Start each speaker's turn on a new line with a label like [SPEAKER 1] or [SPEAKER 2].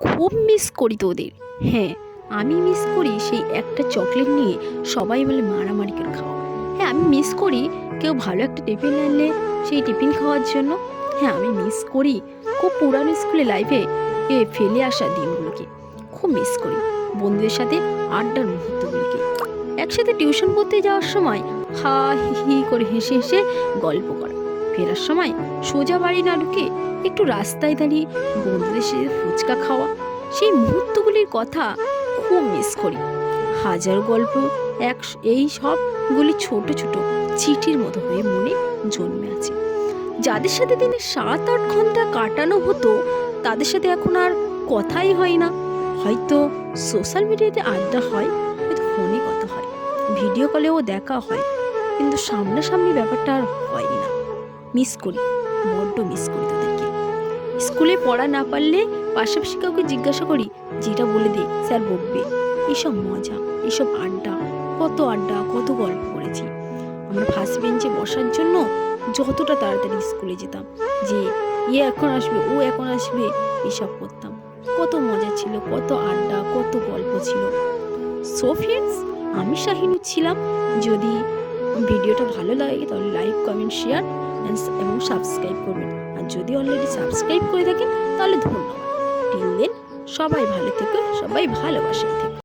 [SPEAKER 1] খুব মিস করি তোদের হ্যাঁ আমি মিস করি সেই একটা চকলেট নিয়ে সবাই মিলে মারামারি করে খাওয়া। হ্যাঁ আমি মিস করি কেউ ভালো একটা টিফিন আনলে সেই টিফিন খাওয়ার জন্য। হ্যাঁ আমি মিস করি। খুব পুরানো স্কুলে লাইফে এ ফেলে আসা দিনগুলোকে খুব মিস করি। বন্ধুদের সাথে আড্ডার মুহূর্তগুলিকে। একসাথে টিউশন পড়তে যাওয়ার সময় হা হি হি করে হেসে হেসে গল্প করা। ফেরার সময় সোজা বাড়ি না ঢুকে একটু রাস্তায় দাঁড়িয়ে বন্ধুদের সাথে ফুচকা খাওয়া, সেই মুহূর্তগুলির কথা খুব মিস করি। হাজার গল্প, এক, এই সবগুলি ছোট ছোট চিঠির মতো হয়ে মনে জন্মে আছে। যাদের সাথে দিনে সাত, আট ঘণ্টা কাটানো হতো, তাদের সাথে এখন আর কথাই হয় না। হয়তো সোশ্যাল মিডিয়াতে আড্ডা হয়, হয়তো ফোনে কথা হয় ভিডিও কলেও দেখা হয়, কিন্তু সামনাসামনি ব্যাপারটা আর হয়নি না। মিস করি, বড্ড মিস করি তাদেরকে। স্কুলে পড়া না পারলে পাশাপাশি কাউকে জিজ্ঞাসা করি, যেটা বলে দে, স্যার বকবে। এসব মজা, এসব আড্ডা, কত আড্ডা, কত গল্প করেছি। আমরা ফার্স্ট বেঞ্চে বসার জন্য যতটা তাড়াতাড়ি স্কুলে যেতাম, যে ইয়ে এখন আসবে, ও এখন আসবে, এসব করতাম। কত মজা ছিল, কত আড্ডা, কত গল্প ছিল। সো ফ্রেন্ডস আমি শাহিনুর ছিলাম। যদি ভিডিওটা ভালো লাগে, তাহলে লাইক কমেন্ট শেয়ার এবং সাবস্ক্রাইব করবেন। যদি অলরেডি সাবস্ক্রাইব করে থাকেন তাহলে ধন্যবাদ। টিল সবাই ভালো থেকো সবাই ভালোবাসে। থেকো